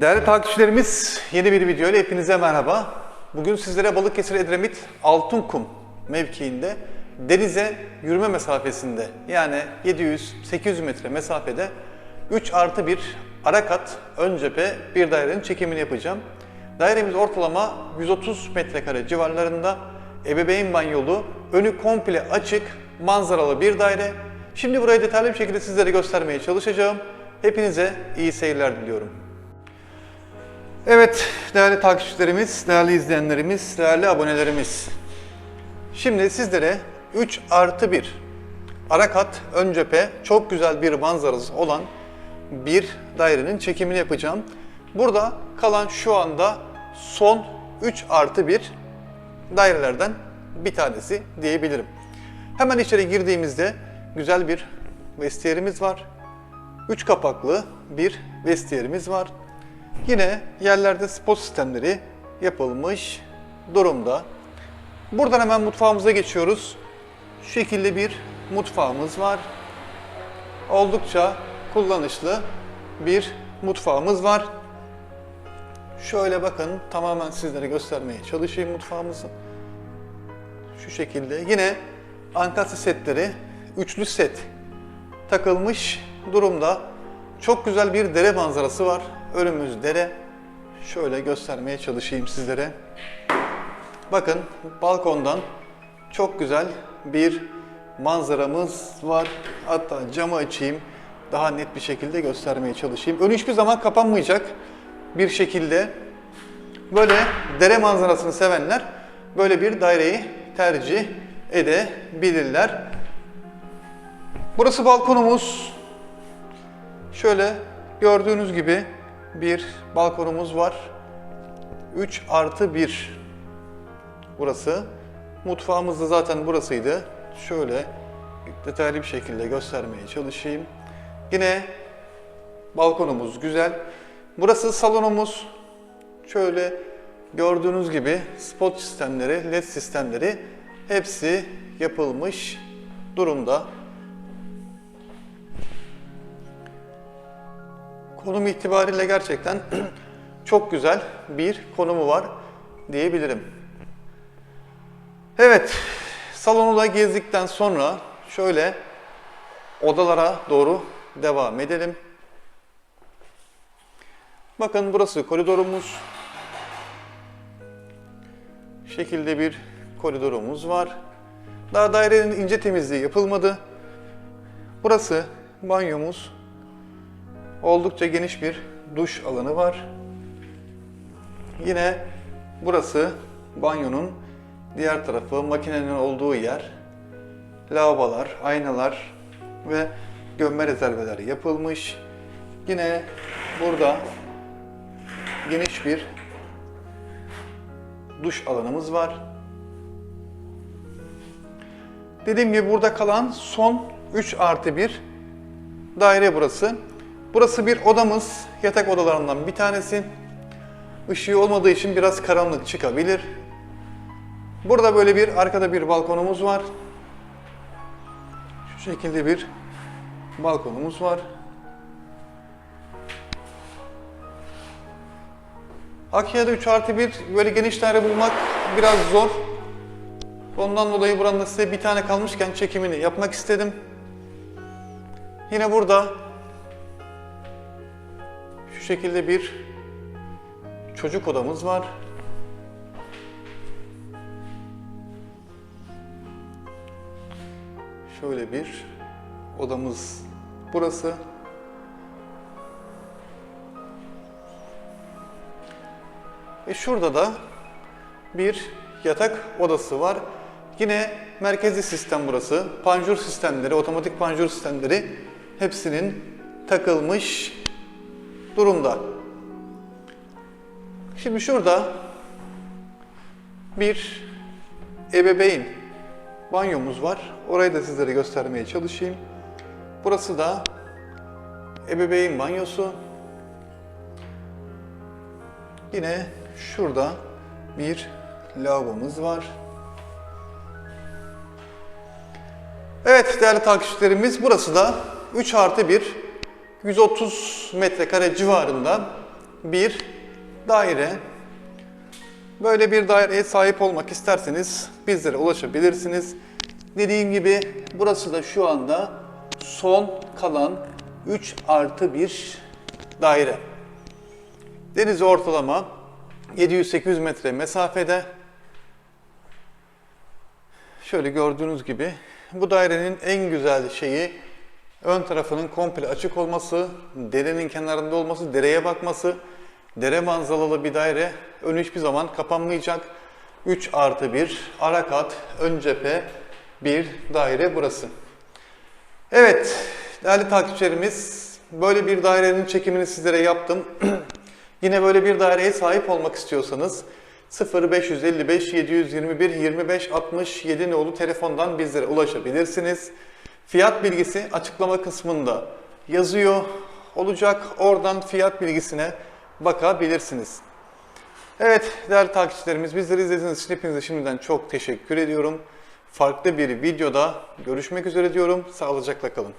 Değerli takipçilerimiz, yeni bir video ile hepinize merhaba. Bugün sizlere Balıkesir Edremit Altınkum mevkiinde denize yürüme mesafesinde yani 700-800 metre mesafede 3 artı 1 ara kat ön cephe bir dairenin çekimini yapacağım. Dairemiz ortalama 130 metrekare civarlarında ebeveyn banyolu, önü komple açık, manzaralı bir daire. Şimdi burayı detaylı bir şekilde sizlere göstermeye çalışacağım. Hepinize iyi seyirler diliyorum. Evet değerli takipçilerimiz, değerli izleyenlerimiz, değerli abonelerimiz. Şimdi sizlere 3 artı 1 ara kat ön cephe çok güzel bir manzarası olan bir dairenin çekimini yapacağım. Burada kalan şu anda son 3 artı 1 dairelerden bir tanesi diyebilirim. Hemen içeri girdiğimizde güzel bir vestiyerimiz var. 3 kapaklı bir vestiyerimiz var. Yine yerlerde spot sistemleri yapılmış durumda. Buradan hemen mutfağımıza geçiyoruz. Şu şekilde bir mutfağımız var. Oldukça kullanışlı bir mutfağımız var. Şöyle bakın tamamen sizlere göstermeye çalışayım mutfağımızı. Şu şekilde yine ankastre setleri üçlü set takılmış durumda. Çok güzel bir dere manzarası var. Önümüz dere. Şöyle göstermeye çalışayım sizlere. Bakın balkondan çok güzel bir manzaramız var. Hatta camı açayım. Daha net bir şekilde göstermeye çalışayım. Ön hiçbir zaman kapanmayacak bir şekilde. Böyle dere manzarasını sevenler böyle bir daireyi tercih edebilirler. Burası balkonumuz. Şöyle gördüğünüz gibi bir balkonumuz var. 3 artı 1 burası. Mutfağımız da zaten burasıydı. Şöyle detaylı bir şekilde göstermeye çalışayım. Yine balkonumuz güzel. Burası salonumuz. Şöyle gördüğünüz gibi spot sistemleri, led sistemleri hepsi yapılmış durumda. Konum itibariyle gerçekten çok güzel bir konumu var diyebilirim. Evet, salonu da gezdikten sonra şöyle odalara doğru devam edelim. Bakın burası koridorumuz. Şekilde bir koridorumuz var. Daha dairenin ince temizliği yapılmadı. Burası banyomuz. Oldukça geniş bir duş alanı var. Yine burası banyonun diğer tarafı, makinenin olduğu yer. Lavabolar, aynalar ve gömme rezerveleri yapılmış. Yine burada geniş bir duş alanımız var. Dediğim gibi burada kalan son 3 artı 1 daire burası. Burası bir odamız, yatak odalarından bir tanesi. Işığı olmadığı için biraz karanlık çıkabilir. Burada böyle bir arkada bir balkonumuz var. Şu şekilde bir balkonumuz var. Akya'da 3 artı 1 böyle geniş daire bulmak biraz zor. Ondan dolayı buranın size bir tane kalmışken çekimini yapmak istedim. Yine burada şekilde bir çocuk odamız var. Şöyle bir odamız burası. Ve şurada da bir yatak odası var. Yine merkezi sistem burası. Panjur sistemleri, otomatik panjur sistemleri hepsinin takılmış durumda. Şimdi şurada bir ebeveyn banyomuz var. Orayı da sizlere göstermeye çalışayım. Burası da ebeveyn banyosu. Yine şurada bir lavabomuz var. Evet değerli takipçilerimiz burası da 3 artı 1 130 metrekare civarında bir daire. Böyle bir daireye sahip olmak isterseniz bizlere ulaşabilirsiniz. Dediğim gibi burası da şu anda son kalan 3 artı 1 daire. Denize ortalama 700-800 metre mesafede. Şöyle gördüğünüz gibi bu dairenin en güzel şeyi ön tarafının komple açık olması, derenin kenarında olması, dereye bakması. Dere manzaralı bir daire önü hiçbir zaman kapanmayacak. 3 artı 1 ara kat ön cephe bir daire burası. Evet değerli takipçilerimiz böyle bir dairenin çekimini sizlere yaptım. Yine böyle bir daireye sahip olmak istiyorsanız 0555 721 25 67 nolu telefondan bizlere ulaşabilirsiniz. Fiyat bilgisi açıklama kısmında yazıyor olacak. Oradan fiyat bilgisine bakabilirsiniz. Evet değerli takipçilerimiz bizleri izlediğiniz için hepinize şimdiden çok teşekkür ediyorum. Farklı bir videoda görüşmek üzere diyorum. Sağlıcakla kalın.